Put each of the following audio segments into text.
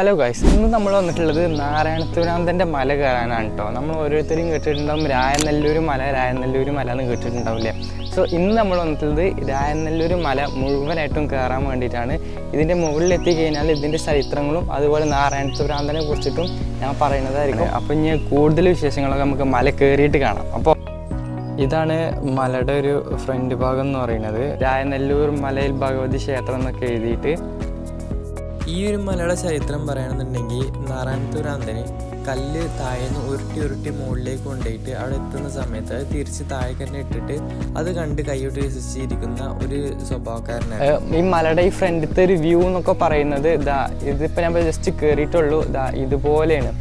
Hello guys ഇന്ന് നമ്മൾ വന്നിട്ടുള്ളത് നാരായണത്തുരാന്തന്റെ മല കയറാനാണ് കേട്ടോ നമ്മൾ ഓരോരുത്തരും കേട്ടിട്ടുണ്ടാവും രായനല്ലൂർ മല രായനല്ലൂർ മല എന്ന് കേട്ടിട്ടുണ്ടാവില്ലേ? സോ ഇന്ന് നമ്മൾ വന്നിട്ടുള്ളത് രായനല്ലൂർ മല മുഴുവനായിട്ടും കയറാൻ വേണ്ടിയിട്ടാണ്. ഇതിന്റെ മുകളിൽ എത്തിക്കഴിഞ്ഞാൽ ഇതിന്റെ ചരിത്രങ്ങളും അതുപോലെ നാരായണത്തുരാന്തനെ കുറിച്ചിട്ടും ഞാൻ പറയുന്നതായിരിക്കും. അപ്പോൾ ഇനി കൂടുതൽ വിശേഷങ്ങളൊക്കെ നമുക്ക് മല കയറിയിട്ട് കാണാം. അപ്പോൾ ഇതാണ് മലയുടെ ഒരു ഫ്രണ്ട് ഭാഗം എന്ന് പറയുന്നത്. രായനെല്ലൂർ മലയിൽ ഭഗവതി ക്ഷേത്രം എന്നൊക്കെ എഴുതിയിട്ട് ഈ ഒരു മലയുടെ ചരിത്രം പറയുകയാണെന്നുണ്ടെങ്കിൽ നാരായണത്തുരാന്തന് കല്ല് താഴേന്ന് ഉരുട്ടി ഉരുട്ടി മുകളിലേക്ക് കൊണ്ടുപോയിട്ട് അവിടെ എത്തുന്ന സമയത്ത് അത് തിരിച്ച് താഴെ തന്നെ ഇട്ടിട്ട് അത് കണ്ട് കൈയോട്ട് വിശ്വസിച്ചിരിക്കുന്ന ഒരു സ്വഭാവക്കാരനാണ്. ഈ മലയുടെ ഈ ഫ്രണ്ടിലത്തെ ഒരു വ്യൂ എന്നൊക്കെ പറയുന്നത് ഇതാ ഇതിപ്പോൾ ഞാൻ ജസ്റ്റ് കയറിയിട്ടുള്ളൂ ഇതാ ഇതുപോലെയാണ്.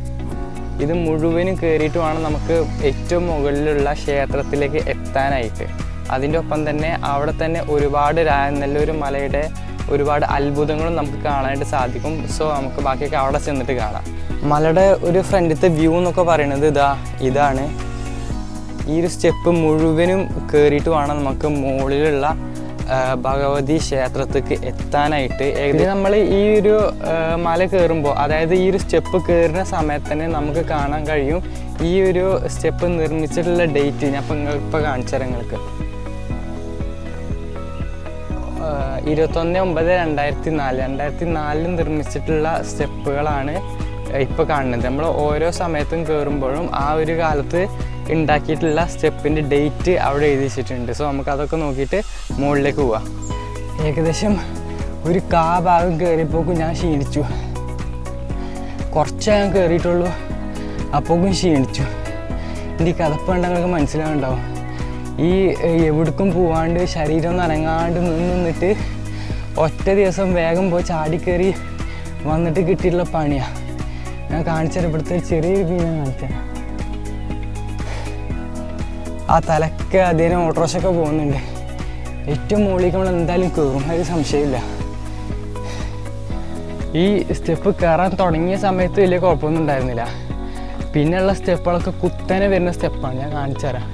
ഇത് മുഴുവനും കയറിയിട്ട് വേണം നമുക്ക് ഏറ്റവും മുകളിലുള്ള ക്ഷേത്രത്തിലേക്ക് എത്താനായിട്ട്. അതിന്റെ ഒപ്പം തന്നെ അവിടെ തന്നെ ഒരുപാട് നല്ലൊരു മലയുടെ ഒരുപാട് അത്ഭുതങ്ങളും നമുക്ക് കാണാനായിട്ട് സാധിക്കും. സോ നമുക്ക് ബാക്കിയൊക്കെ അവിടെ ചെന്നിട്ട് കാണാം. മലയുടെ ഒരു ഫ്രണ്ടിലത്തെ വ്യൂ എന്നൊക്കെ പറയുന്നത് ഇതാ ഇതാണ്. ഈ ഒരു സ്റ്റെപ്പ് മുഴുവനും കയറിയിട്ട് വേണം നമുക്ക് മുകളിലുള്ള ഭഗവതി ക്ഷേത്രത്തിലേക്ക് എത്താനായിട്ട്. ഏകദേശം നമ്മൾ ഈ ഒരു മല കയറുമ്പോൾ അതായത് ഈ ഒരു സ്റ്റെപ്പ് കയറുന്ന സമയത്ത് തന്നെ നമുക്ക് കാണാൻ കഴിയും ഈ ഒരു സ്റ്റെപ്പ് നിർമ്മിച്ചിട്ടുള്ള ഡേറ്റ് ഞാൻ ഇപ്പം ഇപ്പോൾ കാണിച്ചു തരാം നിങ്ങൾക്ക്. ഇരുപത്തൊന്ന് ഒമ്പത് രണ്ടായിരത്തി നാല് രണ്ടായിരത്തി നാലിൽ നിർമ്മിച്ചിട്ടുള്ള സ്റ്റെപ്പുകളാണ് ഇപ്പോൾ കാണുന്നത്. നമ്മൾ ഓരോ സമയത്തും കയറുമ്പോഴും ആ ഒരു കാലത്ത് ഉണ്ടാക്കിയിട്ടുള്ള സ്റ്റെപ്പിന്റെ ഡേറ്റ് അവിടെ എഴുതി വെച്ചിട്ടുണ്ട്. സോ നമുക്ക് അതൊക്കെ നോക്കിയിട്ട് മുകളിലേക്ക് പോവാം. ഏകദേശം ഒരു കാ ഭാഗം കയറിയപ്പോക്കും ഞാൻ ക്ഷീണിച്ചു. കുറച്ചേ കയറിയിട്ടുള്ളൂ അപ്പോക്കും ക്ഷീണിച്ചു. എന്റെ ഈ കഥപ്പുണ്ടെങ്കിൽ മനസ്സിലാവുണ്ടാവും ഈ എവിടേക്കും പോവാണ്ട് ശരീരം നനങ്ങാണ്ട് നിന്നിട്ട് ഒറ്റ ദിവസം വേഗം പോയി ചാടിക്കയറി വന്നിട്ട് കിട്ടിയിട്ടുള്ള പണിയാണ് ഞാൻ കാണിച്ചത് ഇവിടുത്തെ ചെറിയൊരു ഞാൻ കാണിച്ചത് ആ തലക്ക് അധികം ഓട്ടോറോഷൊക്കെ പോകുന്നുണ്ട്. ഏറ്റവും മുകളിലേക്ക് നമ്മൾ എന്തായാലും കയറും അതിൽ സംശയമില്ല. ഈ സ്റ്റെപ്പ് കയറാൻ തുടങ്ങിയ സമയത്ത് വലിയ കുഴപ്പമൊന്നും ഉണ്ടായിരുന്നില്ല. പിന്നെയുള്ള സ്റ്റെപ്പുകളൊക്കെ കുത്തനെ വരുന്ന സ്റ്റെപ്പാണ് ഞാൻ കാണിച്ചു തരാം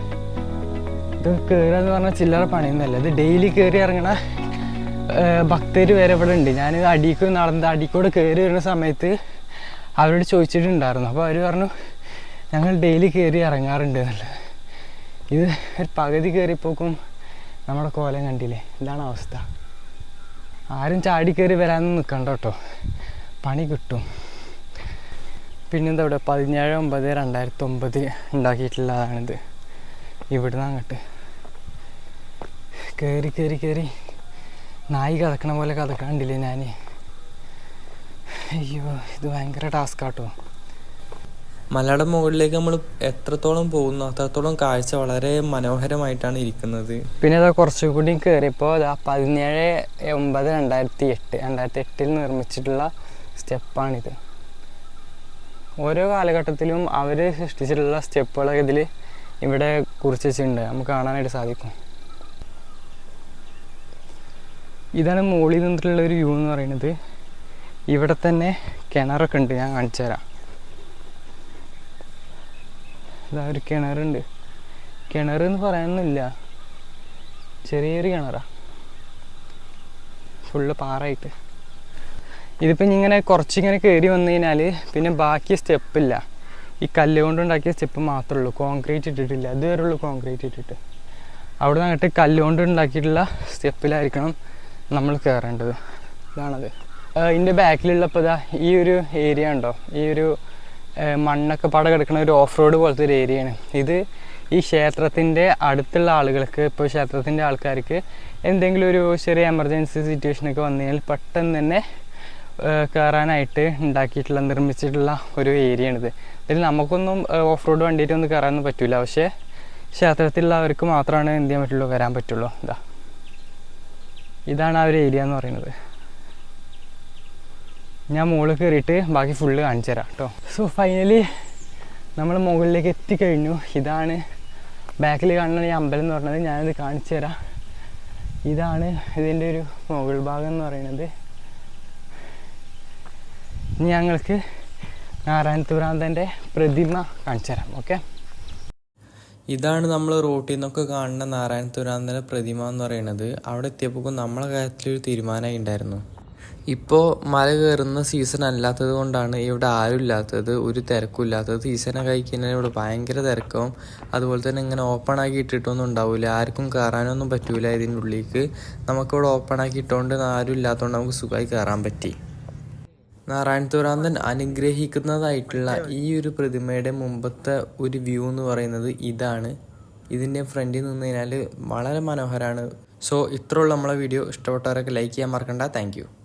ഇത് കയറുക എന്ന് പറഞ്ഞാൽ ചില്ലറ പണിയൊന്നുമല്ല. ഇത് ഡെയിലി കയറി ഇറങ്ങണ ഭക്തർ വരെ ഇവിടെ ഉണ്ട്. ഞാൻ അടിക്ക് നടന്ന് അടിക്കൂടെ കയറി വരുന്ന സമയത്ത് അവരോട് ചോദിച്ചിട്ടുണ്ടായിരുന്നു. അപ്പോൾ അവർ പറഞ്ഞു ഞങ്ങൾ ഡെയിലി കയറി ഇറങ്ങാറുണ്ട് എന്നുള്ളത്. ഇത് ഒരു പകുതി കയറിപ്പോക്കും നമ്മുടെ കോലം കണ്ടില്ലേ? ഇതാണ് അവസ്ഥ. ആരും ചാടി കയറി വരാനൊന്നും നിൽക്കണ്ട കേട്ടോ. പണി കിട്ടും. പിന്നെന്താ ഇവിടെ? പതിനേഴ് ഒമ്പത് രണ്ടായിരത്തി ഒമ്പത് ഉണ്ടാക്കിയിട്ടുള്ളതാണിത്. ഇവിടുന്ന് അങ്ങോട്ട്. കയറി കയറി കയറി നായി കഥക്കണ പോലെ കഥക്കാണ്ടില്ലേ ഞാൻ അയ്യോ ഇത് ഭയങ്കര ടാസ്ക് ആട്ടോ മലയുടെ മുകളിലേക്ക് നമ്മൾ എത്രത്തോളം പോകുന്നു അത്രത്തോളം കാഴ്ച വളരെ മനോഹരമായിട്ടാണ് ഇരിക്കുന്നത്. പിന്നെ അതാ കുറച്ചുകൂടി കയറിയപ്പോൾ അതാ പതിനേഴ് ഒമ്പത് രണ്ടായിരത്തി എട്ട് രണ്ടായിരത്തി എട്ടിൽ നിർമ്മിച്ചിട്ടുള്ള സ്റ്റെപ്പാണിത്. ഓരോ കാലഘട്ടത്തിലും അവർ സൃഷ്ടിച്ചിട്ടുള്ള സ്റ്റെപ്പുകളൊക്കെ ഇതിൽ ഇവിടെ കുറിച്ച് വെച്ചിട്ടുണ്ട്. നമുക്ക് കാണാനായിട്ട് സാധിക്കും. ഇതാണ് മുകളിൽ നിന്നിട്ടുള്ള ഒരു വ്യൂ എന്ന് പറയുന്നത്. ഇവിടെ തന്നെ കിണറൊക്കെ ഉണ്ട് ഞാൻ കാണിച്ചു തരാം. ഇതാ ഒരു കിണറുണ്ട്. കിണർ എന്ന് പറയാനൊന്നുമില്ല. ചെറിയൊരു കിണറാ. ഫുള്ള് പാറായിട്ട് ഇതിപ്പം ഇങ്ങനെ കുറച്ചിങ്ങനെ കയറി വന്നു കഴിഞ്ഞാൽ പിന്നെ ബാക്കി സ്റ്റെപ്പില്ല ഈ കല്ല് കൊണ്ടുണ്ടാക്കിയ സ്റ്റെപ്പ് മാത്രമേ ഉള്ളൂ. കോൺക്രീറ്റ് ഇട്ടിട്ടില്ല. ഇതുവരെ ഉള്ളൂ കോൺക്രീറ്റ് ഇട്ടിട്ട്. അവിടെ നിന്നിട്ട് കല്ല് കൊണ്ടുണ്ടാക്കിയിട്ടുള്ള സ്റ്റെപ്പിലായിരിക്കണം നമ്മൾ കയറേണ്ടത് ഇതാണത്. ഇതിന്റെ ബാക്കിലുള്ളപ്പോൾ ഇതാ ഈ ഒരു ഏരിയ ഉണ്ടോ? ഈ ഒരു മണ്ണൊക്കെ പട കിടക്കുന്ന ഒരു ഓഫ് റോഡ് പോലത്തെ ഒരു ഏരിയയാണ് ഇത് ഈ ക്ഷേത്രത്തിന്റെ അടുത്തുള്ള ആളുകൾക്ക് ഇപ്പോൾ ക്ഷേത്രത്തിന്റെ ആൾക്കാർക്ക് എന്തെങ്കിലും ഒരു ചെറിയ എമർജൻസി സിറ്റുവേഷനൊക്കെ വന്നു കഴിഞ്ഞാൽ പെട്ടെന്ന് തന്നെ കയറാനായിട്ട് ഉണ്ടാക്കിയിട്ടുള്ള നിർമ്മിച്ചിട്ടുള്ള ഒരു ഏരിയയാണിത് ഇതിൽ നമുക്കൊന്നും ഓഫ് റോഡ് വണ്ടിയിട്ടൊന്നും കയറാനൊന്നും പറ്റില്ല പക്ഷേ ക്ഷേത്രത്തിലുള്ളവർക്ക് മാത്രമാണ് എന്ത് ചെയ്യാൻ പറ്റുള്ളൂ? വരാൻ പറ്റുള്ളൂ. ഇതാ ഇതാണ് ആ ഒരു ഏരിയ എന്ന് പറയുന്നത്. ഞാൻ മുകളിൽ കയറിയിട്ട് ബാക്കി ഫുള്ള് കാണിച്ചു തരാം കേട്ടോ സോ ഫൈനലി നമ്മൾ മുകളിലേക്ക് എത്തിക്കഴിഞ്ഞു. ഇതാണ് ബാക്കിൽ കാണുന്ന ഈ അമ്പലം എന്ന് പറഞ്ഞത്. ഞാനത് കാണിച്ചു തരാം. ഇതാണ് ഇതിന്റെ ഒരു മുകൾ ഭാഗം എന്ന് പറയുന്നത്. ഇനി ഞങ്ങൾക്ക് നാരായണത്തുരാന്തന്റെ പ്രതിമ കാണിച്ചു തരാം. ഓക്കെ ഇതാണ് നമ്മൾ റോട്ടിൽ നിന്നൊക്കെ കാണുന്ന നാരായണ തുരാന്തര പ്രതിമ എന്ന് പറയുന്നത്. അവിടെ എത്തിയപ്പോൾ നമ്മളെ കാര്യത്തിലൊരു തീരുമാനമായി ഉണ്ടായിരുന്നു. ഇപ്പോൾ മല കയറുന്ന സീസൺ അല്ലാത്തത് കൊണ്ടാണ് ഇവിടെ ആരും ഇല്ലാത്തത് ഒരു തിരക്കും ഇല്ലാത്തത്. സീസണൊക്കെ കഴിക്കുന്നതിന് ഇവിടെ ഭയങ്കര തിരക്കും. അതുപോലെ തന്നെ ഇങ്ങനെ ഓപ്പൺ ആക്കി ഇട്ടിട്ടൊന്നും ഉണ്ടാവില്ല ആർക്കും കയറാനൊന്നും പറ്റൂല ഇതിന്റെ ഉള്ളിലേക്ക് നമുക്കിവിടെ ഓപ്പൺ ആക്കി ഇട്ടുകൊണ്ട് ആരും ഇല്ലാത്തതുകൊണ്ട് നമുക്ക് സുഖമായി കയറാൻ പറ്റി. നാരായണത്തുറാന്തൻ അനുഗ്രഹിക്കുന്നതായിട്ടുള്ള ഈ ഒരു പ്രതിമയുടെ മുമ്പത്തെ ഒരു വ്യൂ എന്ന് പറയുന്നത് ഇതാണ്. ഇതിന്റെ ഫ്രണ്ടിൽ നിന്ന് കഴിഞ്ഞാൽ വളരെ മനോഹരമാണ് സോ ഇത്രയുള്ള നമ്മളെ വീഡിയോ. ഇഷ്ടപ്പെട്ടവരൊക്കെ ലൈക്ക് ചെയ്യാൻ മറക്കണ്ട. താങ്ക്